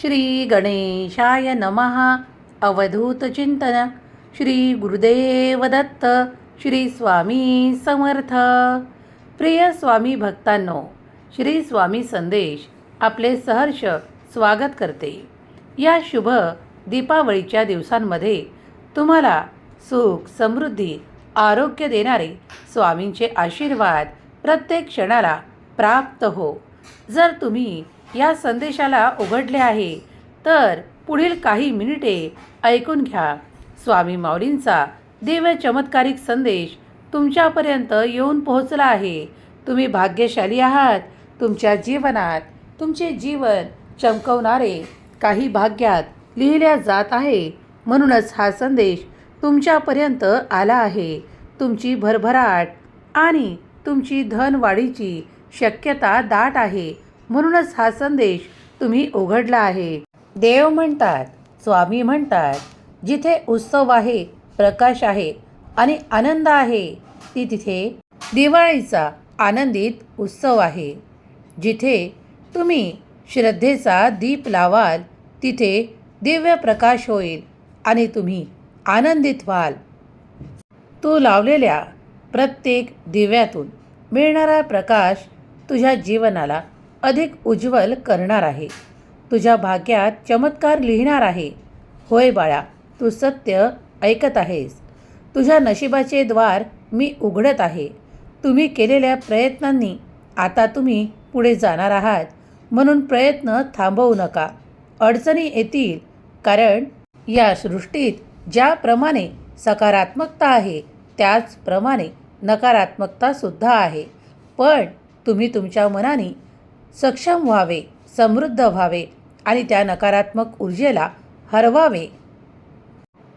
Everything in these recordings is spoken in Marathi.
श्री गणेशाय नमः. अवधूत चिंतन. श्री गुरुदेव दत्त. श्री स्वामी समर्थ. प्रिय स्वामी भक्तांनो श्री स्वामी संदेश आपले सहर्ष स्वागत करते. या शुभ दीपावळीच्या दिवसांमध्ये तुम्हाला सुख समृद्धी आरोग्य देणारे स्वामींचे आशीर्वाद प्रत्येक क्षणाला प्राप्त हो. जर तुम्ही या संदेशाला उघडले आहे. तर पुढील काही मिनिटे ऐकून घ्या. स्वामी माऊलींचा दिव्य चमत्कारिक संदेश तुमच्यापर्यंत येऊन पोहोचला आहे. तुम्ही भाग्यशाली आहात. तुमच्या जीवनात तुमचे जीवन चमकवणारे काही भाग्यात लिहिल्या जात आहे. म्हणूनच हा संदेश तुमच्यापर्यंत आला आहे. तुमची भरभराट आणि तुमची धनवाढीची शक्यता दाट आहे. म्हणूनच हा संदेश तुम्ही उघडला आहे. देव म्हणतात स्वामी म्हणतात जिथे उत्सव आहे प्रकाश आहे आणि आनंद आहे ती तिथे दिवाळीचा आनंदित उत्सव आहे. जिथे तुम्ही श्रद्धेचा दीप लावाल तिथे दिव्य प्रकाश होईल आणि तुम्ही आनंदित व्हाल. तू लावलेल्या प्रत्येक दिव्यातून मिळणारा प्रकाश तुझ्या जीवनाला अधिक उज्ज्वल करणार आहे. तुझ्या भाग्यात चमत्कार लिहिणार आहे. होय बाळा तू सत्य ऐकत आहेस. तुझ्या नशिबाचे द्वार मी उघडत आहे. तुम्ही केलेल्या प्रयत्नांनी आता तुम्ही पुढे जाणार आहात म्हणून प्रयत्न थांबवू नका. अडचणी येतील कारण या सृष्टीत ज्याप्रमाणे सकारात्मकता आहे त्याचप्रमाणे नकारात्मकतासुद्धा आहे. पण तुम्ही तुमच्या मनाने सक्षम व्हावे समृद्ध व्हावे आणि त्या नकारात्मक ऊर्जेला हरवावे.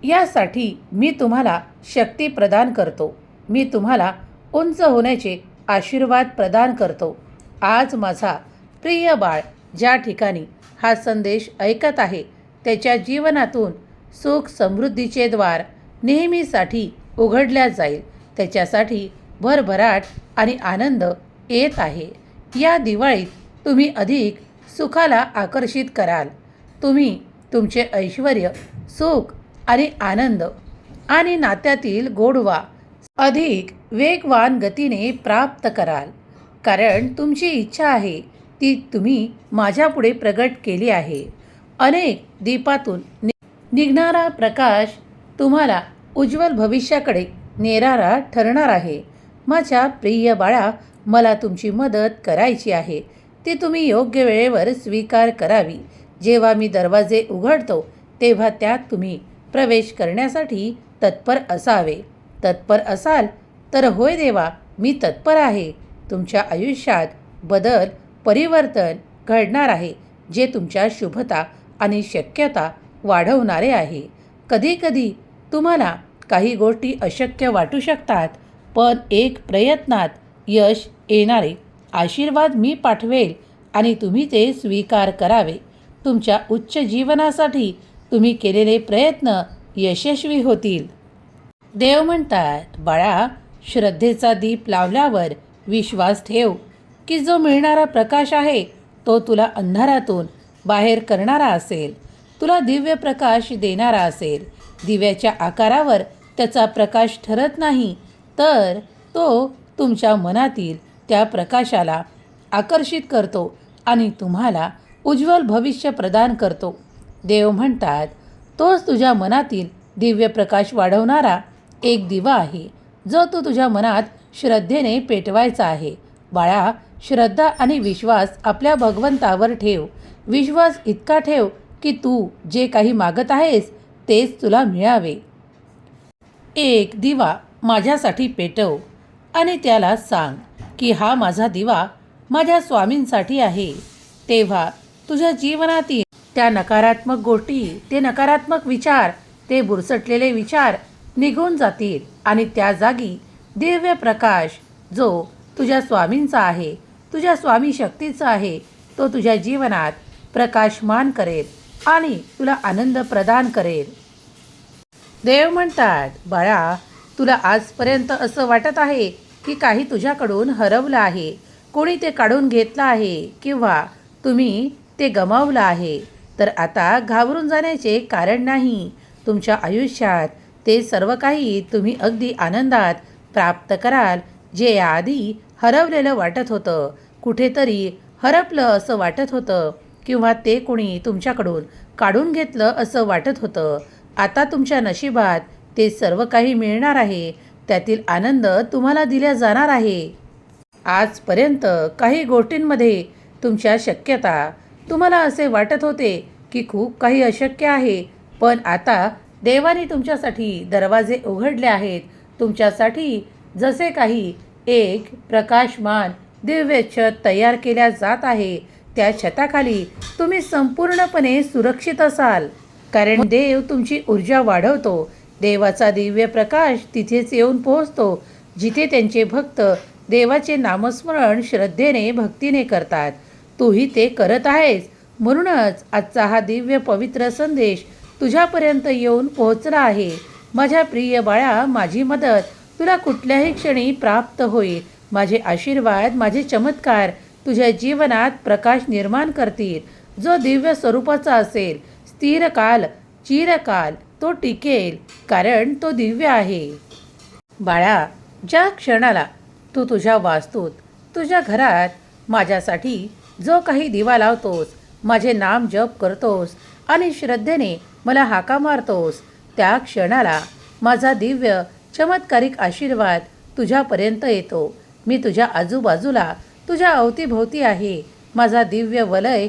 यासाठी मी तुम्हाला शक्ती प्रदान करतो. मी तुम्हाला उंच होण्याचे आशीर्वाद प्रदान करतो. आज माझा प्रिय बाळ ज्या ठिकाणी हा संदेश ऐकत आहे त्याच्या जीवनातून सुख समृद्धीचे द्वार नेहमीसाठी उघडल्या जाईल. त्याच्यासाठी भरभराट आणि आनंद येत आहे. या दिवाळीत तुम्ही अधिक सुखाला आकर्षित कराल. तुम्ही तुमचे ऐश्वर सुख आणि आनंद आणि नात्यातील गोडवा अधिक वेगवान गतीने प्राप्त कराल. कारण तुमची इच्छा आहे ती तुम्ही माझ्यापुढे प्रगट केली आहे. अनेक दीपातून नि निघणारा प्रकाश तुम्हाला उज्ज्वल भविष्याकडे नेणारा ठरणार आहे. माझ्या प्रिय बाळा मला तुमची मदत करायची आहे. ती तुम्ही योग्य वेळेवर स्वीकार करावी. जेव्हा मी दरवाजे उघडतो तेव्हा त्यात तुम्ही प्रवेश करण्यासाठी तत्पर असावे. तत्पर असाल तर होय देवा मी तत्पर आहे. तुमच्या आयुष्यात बदल परिवर्तन घडणार आहे जे तुमच्या शुभता आणि शक्यता वाढवणारे आहे. कधीकधी तुम्हाला काही गोष्टी अशक्य वाटू शकतात पण एक प्रयत्नात यश येणारे आशीर्वाद मी पाठवेल आणि तुम्ही ते स्वीकार करावे. तुमच्या उच्च जीवनासाठी तुम्ही केलेले प्रयत्न यशस्वी होतील. देव म्हणतात बाळा श्रद्धेचा दीप लावल्यावर विश्वास ठेव की जो मिळणारा प्रकाश आहे तो तुला अंधारातून बाहेर करणारा असेल. तुला दिव्य प्रकाश देणारा असेल. दिव्याच्या आकारावर त्याचा प्रकाश ठरत नाही तर तो तुमच्या मनातील त्या प्रकाशाला आकर्षित करतो आणि तुम्हाला उज्ज्वल भविष्य प्रदान करतो. देव म्हणतात तोच तुझ्या मनातील दिव्य प्रकाश वाढवणारा एक दिवा आहे जो तू तुझ्या मनात श्रद्धेने पेटवायचा आहे. बाळा श्रद्धा आणि विश्वास आपल्या भगवंतावर ठेव. विश्वास इतका ठेव की तू जे काही मागत आहेस तेच तुला मिळावे. एक दिवा माझ्यासाठी पेटव आणि त्याला सांग की हा माझा दिवा माझ्या स्वामींसाठी आहे. तेव्हा तुझ्या जीवनातील त्या नकारात्मक गोष्टी ते नकारात्मक विचार ते बुरसटलेले विचार निघून जातील आणि त्या जागी दिव्य प्रकाश जो तुझ्या स्वामींचा आहे तुझ्या स्वामी शक्तीचा आहे तो तुझ्या जीवनात प्रकाशमान करेल आणि तुला आनंद प्रदान करेल. देव म्हणतात बाळा तुला आजपर्यंत असं वाटत आहे की काही तुझ्याकडून हरवलं आहे. कोणी ते काढून घेतलं आहे किंवा तुम्ही ते गमावलं आहे तर आता घाबरून जाण्याचे कारण नाही. तुमच्या आयुष्यात ते सर्व काही तुम्ही अगदी आनंदात प्राप्त कराल. जे याआधी हरवलेलं वाटत होतं कुठेतरी हरपलं असं वाटत होतं किंवा ते कोणी तुमच्याकडून काढून घेतलं असं वाटत होतं आता तुमच्या नशिबात ते सर्व काही मिळणार आहे. त्यातील आनंद तुम्हाला दिला जाणार आहे. आजपर्यंत काही गोष्टींमध्ये तुमच्या शक्यता तुम्हाला असे वाटत होते की खूप काही अशक्य आहे पण आता देवाने तुमच्यासाठी दरवाजे उघडले आहेत. तुमच्यासाठी जसे काही एक प्रकाशमान दिव्य छत तयार केल्या जात आहे त्या छताखाली तुम्ही संपूर्णपणे सुरक्षित असाल. कारण देव तुमची ऊर्जा वाढवतो देवाचा दिव्य प्रकाश तिथेच येऊन पोहोचतो जिथे त्यांचे भक्त देवाचे नामस्मरण श्रद्धेने भक्तीने करतात. तूही ते करत आहेस. म्हणूनच आजचा हा दिव्य पवित्र संदेश तुझ्यापर्यंत येऊन पोहोचला आहे. माझ्या प्रिय बाळा माझी मदत तुला कुठल्याही क्षणी प्राप्त होईल. माझे आशीर्वाद माझे चमत्कार तुझ्या जीवनात प्रकाश निर्माण करतील. जो दिव्य स्वरूपाचा असेल स्थिरकाल चिरकाल तो टिकेल कारण तो दिव्य आहे. बाळा ज्या क्षणाला तू तुझ्या वास्तूत तुझ्या घरात माझ्यासाठी जो काही दिवा लावतोस माझे नाम जप करतोस आणि श्रद्धेने मला हाका मारतोस त्या क्षणाला माझा दिव्य चमत्कारिक आशीर्वाद तुझ्यापर्यंत येतो. मी तुझ्या आजूबाजूला तुझ्या अवतीभोवती आहे. माझा दिव्य वलय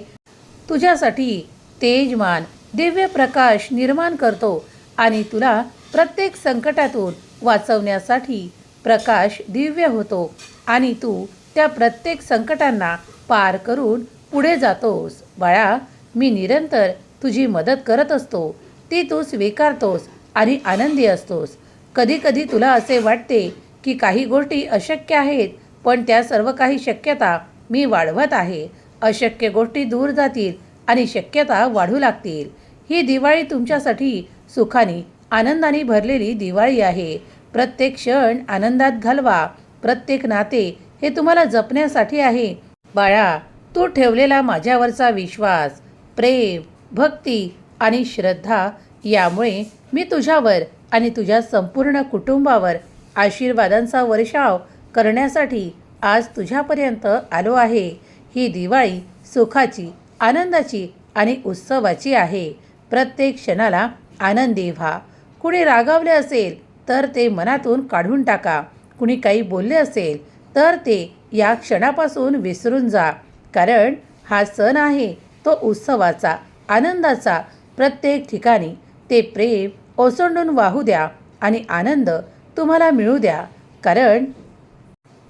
तुझ्यासाठी तेजमान दिव्य प्रकाश निर्माण करतो आणि तुला प्रत्येक संकटातून वाचवण्यासाठी प्रकाश दिव्य होतो आणि तू त्या प्रत्येक संकटांना पार करून पुढे जातोस. बाळा मी निरंतर तुझी मदत करत असतो. ती तू स्वीकारतोस आणि आनंदी असतोस. कधीकधी तुला असे वाटते की काही गोष्टी अशक्य आहेत पण त्या सर्व काही शक्यता मी वाढवत आहे. अशक्य गोष्टी दूर जातील आणि शक्यता वाढू लागतील. ही दिवाळी तुमच्यासाठी सुखाने आनंदाने भरलेली दिवाळी आहे. प्रत्येक क्षण आनंदात घालवा. प्रत्येक नाते हे तुम्हाला जपण्यासाठी आहे. बाळा तू ठेवलेला माझ्यावरचा विश्वास प्रेम भक्ती आणि श्रद्धा यामुळे मी तुझ्यावर आणि तुझ्या संपूर्ण कुटुंबावर आशीर्वादांचा वर्षाव करण्यासाठी आज तुझ्यापर्यंत आलो आहे. ही दिवाळी सुखाची आनंदाची आणि उत्सवाची आहे. प्रत्येक क्षणाला आनंदी व्हा. कुणी रागावले असेल तर ते मनातून काढून टाका. कुणी काही बोलले असेल तर ते या क्षणापासून विसरून जा. कारण हा सण आहे तो उत्सवाचा आनंदाचा. प्रत्येक ठिकाणी ते प्रेम ओसंडून वाहू द्या आणि आनंद तुम्हाला मिळू द्या. कारण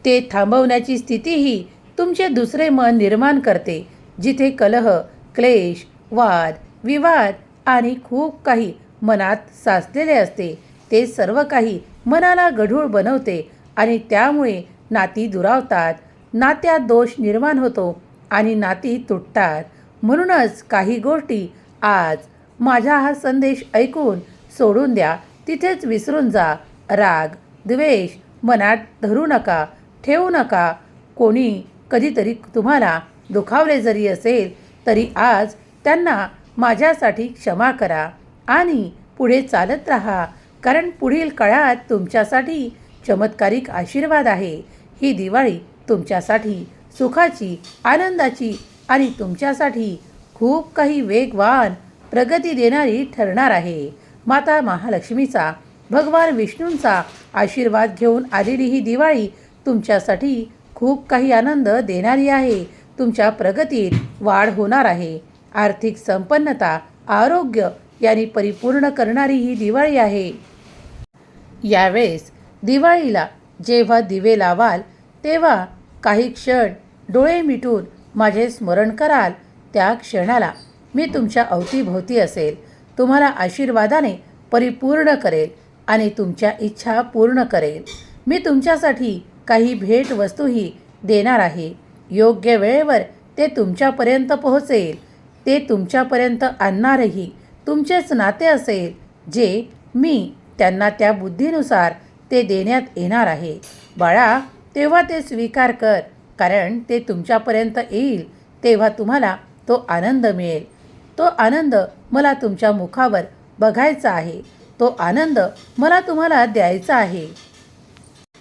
ते थांबवण्याची स्थितीही तुमचे दुसरे मन निर्माण करते जिथे कलह क्लेश वाद विवाद आणि खूप काही मनात साचलेले असते. ते सर्व काही मनाला गढूळ बनवते आणि त्यामुळे नाती दुरावतात. नात्यात दोष निर्माण होतो आणि नाती तुटतात. म्हणूनच काही गोष्टी आज माझा हा संदेश ऐकून सोडून द्या. तिथेच विसरून जा. राग द्वेष मनात धरू नका ठेवू नका. कोणी कधीतरी तुम्हाला दुखावले जरी असेल तरी आज त्यांना माझ्यासाठी क्षमा करा आणि पुढे चालत राहा कारण पुढील काळात तुमच्यासाठी चमत्कारिक आशीर्वाद आहे. ही दिवाळी तुमच्यासाठी सुखाची आनंदाची आणि तुमच्यासाठी खूप काही वेगवान प्रगती देणारी ठरणार आहे. माता महालक्ष्मीचा भगवान विष्णूंचा आशीर्वाद घेऊन आलेली ही दिवाळी तुमच्यासाठी खूप काही आनंद देणारी आहे. तुमच्या प्रगतीत वाढ होणार आहे. आर्थिक संपन्नता आरोग्य यांनी परिपूर्ण करणारी ही दिवाळी आहे. यावेळेस दिवाळीला जेव्हा दिवे लावाल तेव्हा काही क्षण डोळे मिटून माझे स्मरण कराल त्या क्षणाला मी तुमच्या अवतीभोवती असेल. तुम्हाला आशीर्वादाने परिपूर्ण करेल आणि तुमच्या इच्छा पूर्ण करेल. मी तुमच्यासाठी काही भेट वस्तूही देणार आहे. योग्य वेळेवर ते तुमच्यापर्यंत पोहोचेल. ते तुमच्यापर्यंत आणणारही तुमचेच नाते असेल जे मी त्यांना त्या बुद्धीनुसार ते देण्यात येणार आहे. बाळा तेव्हा ते स्वीकार कर कारण ते तुमच्यापर्यंत येईल तेव्हा तुम्हाला तो आनंद मिळेल. तो आनंद मला तुमच्या मुखावर बघायचा आहे. तो आनंद मला तुम्हाला द्यायचा आहे.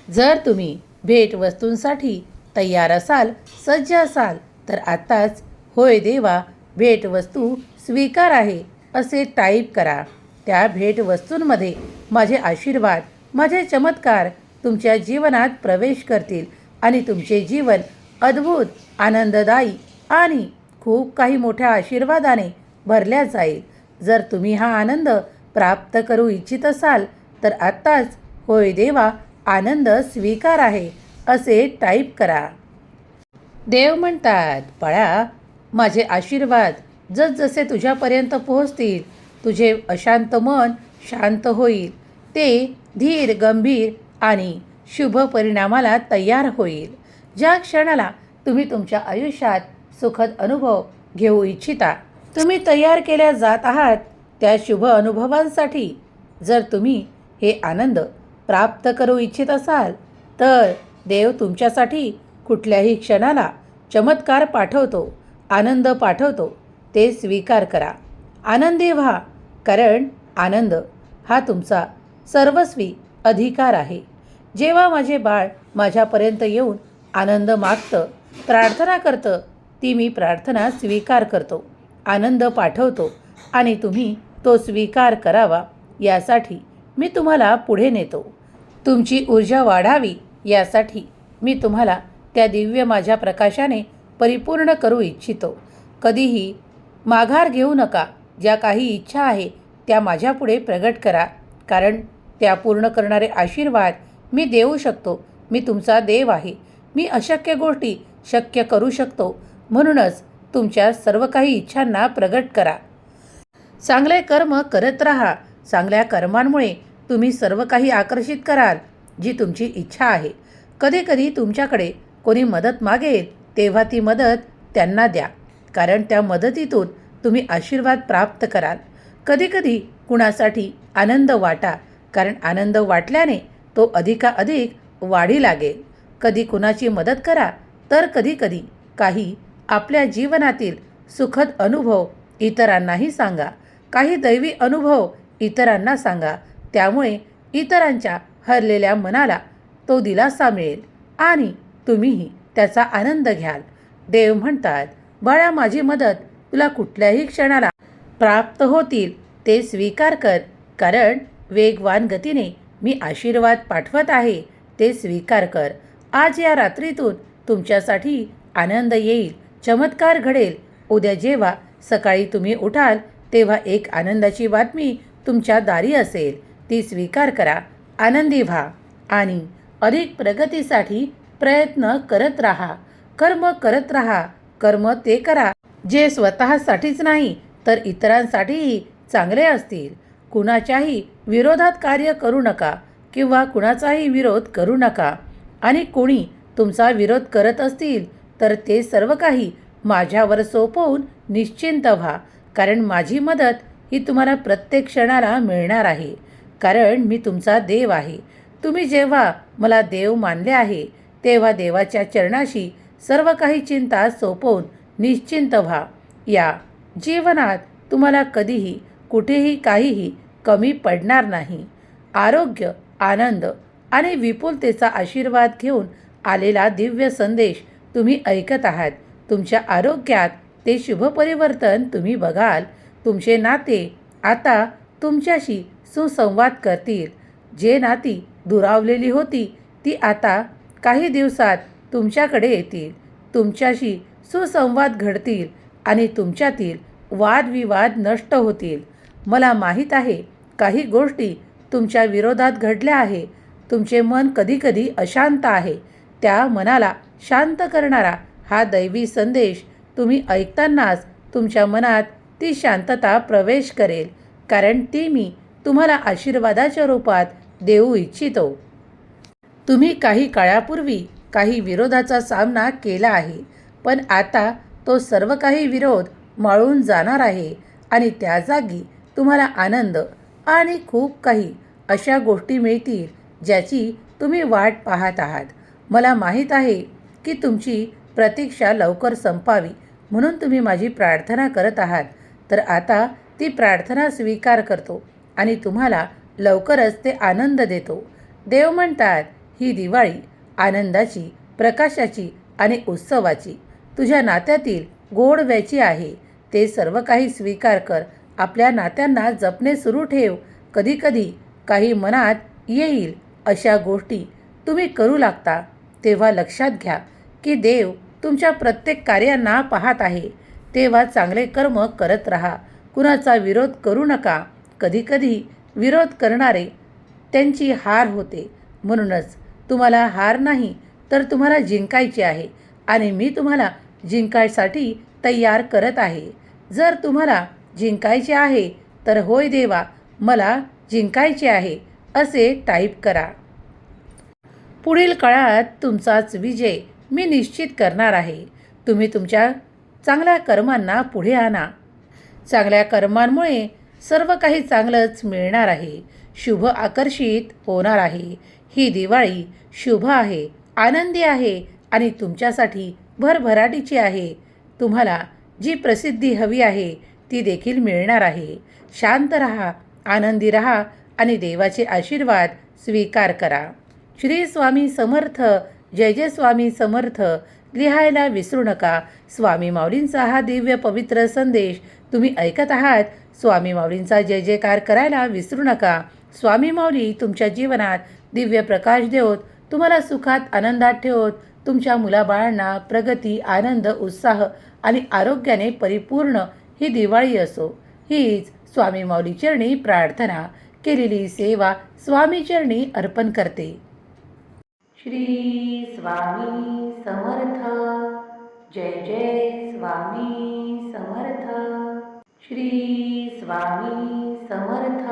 जर तुम्ही भेटवस्तूंसाठी तयार असाल सज्ज असाल तर आत्ताच होय देवा भेटवस्तू स्वीकार आहे असे टाईप करा. त्या भेटवस्तूंमध्ये माझे आशीर्वाद माझे चमत्कार तुमच्या जीवनात प्रवेश करतील आणि तुमचे जीवन अद्भुत आनंददायी आणि खूप काही मोठ्या आशीर्वादाने भरल्या जाईल. जर तुम्ही हा आनंद प्राप्त करू इच्छित असाल तर आत्ताच होय देवा आनंद स्वीकार आहे असे टाईप करा. देव म्हणतात पळा माझे आशीर्वाद जसजसे तुझ्यापर्यंत पोहोचतील तुझे अशांत मन शांत होईल. ते धीर गंभीर आणि शुभ परिणामाला तयार होईल. ज्या क्षणाला तुम्ही तुमच्या आयुष्यात सुखद अनुभव घेऊ इच्छिता तुम्ही तयार केल्या जात आहात त्या शुभ अनुभवांसाठी जर तुम्ही हे आनंद प्राप्त करू इच्छित असाल तर देव तुमच्यासाठी कुठल्याही क्षणाला चमत्कार पाठवतो. आनंद पाठवतो ते स्वीकार करा. आनंदी व्हा कारण आनंद हा तुमचा सर्वस्वी अधिकार आहे. जेव्हा माझे बाळ माझ्यापर्यंत येऊन आनंद मागतं प्रार्थना करतं ती मी प्रार्थना स्वीकार करतो आनंद पाठवतो आणि तुम्ही तो स्वीकार करावा यासाठी मी तुम्हाला पुढे नेतो. तुमची ऊर्जा वाढावी यासाठी मी तुम्हाला त्या दिव्य माझ्या प्रकाशाने परिपूर्ण करू इच्छितो. कधीही माघार घेऊ नका. ज्या काही इच्छा आहे त्या माझ्यापुढे प्रगट करा. कारण त्या पूर्ण करणारे आशीर्वाद मी देऊ शकतो. मी तुमचा देव आहे. मी अशक्य गोष्टी शक्य करू शकतो. म्हणूनच तुमच्या सर्व काही इच्छांना प्रगट करा. चांगले कर्म करत राहा. चांगल्या कर्मांमुळे तुम्ही सर्व काही आकर्षित कराल जी तुमची इच्छा आहे. कधीकधी तुमच्याकडे कोणी मदत मागेल तेव्हा ती मदत त्यांना द्या. कारण त्या मदतीतून तुम्ही आशीर्वाद प्राप्त कराल. कधीकधी कुणासाठी आनंद वाटा कारण आनंद वाटल्याने तो अधिकाधिक वाढी लागेल. कधी कुणाची मदत करा तर कधीकधी काही आपल्या जीवनातील सुखद अनुभव इतरांनाही सांगा. काही दैवी अनुभव इतरांना सांगा. त्यामुळे इतरांच्या हरलेल्या मनाला तो दिलासा मिळेल आणि तुम्हीही त्याचा आनंद घ्याल. देव म्हणतात बाळा माझी मदत तुला कुठल्याही क्षणाला प्राप्त होतील ते स्वीकार कर. कारण वेगवान गतीने मी आशीर्वाद पाठवत आहे ते स्वीकार कर. आज या रात्रीतून तुमच्यासाठी आनंद येईल चमत्कार घडेल. उद्या जेव्हा सकाळी तुम्ही उठाल तेव्हा एक आनंदाची बातमी तुमच्या दारी असेल. ती स्वीकार करा. आनंदी व्हा. आणि अधिक प्रगतीसाठी प्रयत्न करत राहा. कर्म करत राहा. कर्म ते करा. जे स्वतःसाठीच नाही तर इतरांसाठीही चांगले असतील. कुणाच्याही विरोधात कार्य करू नका किंवा कुणाचाही विरोध करू नका. आणि कोणी तुमचा विरोध करत असतील तर ते सर्व काही माझ्यावर सोपवून निश्चिंत व्हा. कारण माझी मदत ही तुम्हाला प्रत्येक क्षणाला मिळणार आहे. कारण मी तुमचा देव आहे. तुम्ही जेव्हा मला देव मानले आहे तेव्हा देवाच्या चरणाशी सर्व काही चिंता सोपवून निश्चिंत व्हा. या जीवनात तुम्हाला कधीही कुठेही काहीही कमी पडणार नाही. आरोग्य आनंद आणि विपुलतेचा आशीर्वाद घेऊन आलेला दिव्य संदेश तुम्ही ऐकत आहात. तुमच्या आरोग्यात ते शुभ परिवर्तन तुम्ही बघाल. तुमचे नाते आता तुमच्याशी सुसंवाद करतील. जे नाती दुरावलेली होती ती आता काही दिवसात तुमच्याकडे येतील. तुमच्याशी सुसंवाद घडतील आणि तुमच्यातील वादविवाद नष्ट होतील. मला माहीत आहे काही गोष्टी तुमच्या विरोधात घडल्या आहे. तुमचे मन कधीकधी अशांत आहे. त्या मनाला शांत करणारा हा दैवी संदेश तुम्ही ऐकतानाच तुमच्या मनात ती शांतता प्रवेश करेल. कारण ती मी तुम्हाला आशीर्वादाच्या रूपात देऊ इच्छितो. तुम्ही काही काळापूर्वी काही विरोधाचा सामना केला आहे पण आता तो सर्व काही विरोध माळून जाणार आहे आणि त्या जागी तुम्हाला आनंद आणि खूप काही अशा गोष्टी मिळतील ज्याची तुम्ही वाट पाहत आहात. मला माहीत आहे की तुमची प्रतीक्षा लवकर संपावी म्हणून तुम्ही माझी प्रार्थना करत आहात. तर आता ती प्रार्थना स्वीकार करतो आणि तुम्हाला लवकरच ते आनंद देतो. देव म्हणतात ही दिवाळी आनंदाची प्रकाशाची आणि उत्सवाची. तुझ्या नात्यातील गोडव्याची आहे. ते सर्व काही स्वीकार कर. आपल्या नात्यांना जपणे सुरू ठेव. कधीकधी काही मनात येईल अशा गोष्टी तुम्ही करू लागता. तेव्हा लक्षात घ्या की देव तुमच्या प्रत्येक कार्यांना पाहत आहे. तेव्हा चांगले कर्म करत राहा. कुणाचा विरोध करू नका. कधीकधी विरोध करणारे त्यांची हार होते. म्हणूनच तुम्हाला हार नाही तर तुम्हाला जिंकायचे आहे आणि मी तुम्हाला जिंकायसाठी तयार करत आहे. जर तुम्हाला जिंकायचे आहे तर होय देवा मला जिंकायचे आहे असे टाईप करा. पुढील काळात तुमचाच विजय मी निश्चित करणार आहे. तुम्ही तुमच्या चांगल्या कर्मांना पुढे आणा. चांगल्या कर्मांमुळे सर्व काही चांगलंच मिळणार आहे. शुभ आकर्षित होणार आहे. ही दिवाळी शुभ आहे आनंदी आहे आणि तुमच्यासाठी भरभराटीची आहे. तुम्हाला जी प्रसिद्धी हवी आहे ती देखील मिळणार आहे. शांत रहा आनंदी रहा आणि देवाचे आशीर्वाद स्वीकार करा. श्री स्वामी समर्थ जय जय स्वामी समर्थ. लिहायला विसरू नका. स्वामी माऊलींचा हा दिव्य पवित्र संदेश तुम्ही ऐकत आहात. स्वामी माऊलींचा जय जयकार करायला विसरू नका. स्वामी माऊली तुमच्या जीवनात दिव्य प्रकाश देवत तुम्हाला सुखात आनंदात ठेवत तुमच्या मुलाबाळांना प्रगती आनंद उत्साह आणि आरोग्याने परिपूर्ण ही दिवाळी असो. हीच स्वामी माऊली चरणी प्रार्थना केलेली सेवा स्वामी चरणी अर्पण करते. श्री स्वामी समर्थ. जय जय स्वामी समर्थ. श्री स्वामी समर्थ.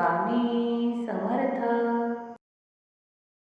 Bami.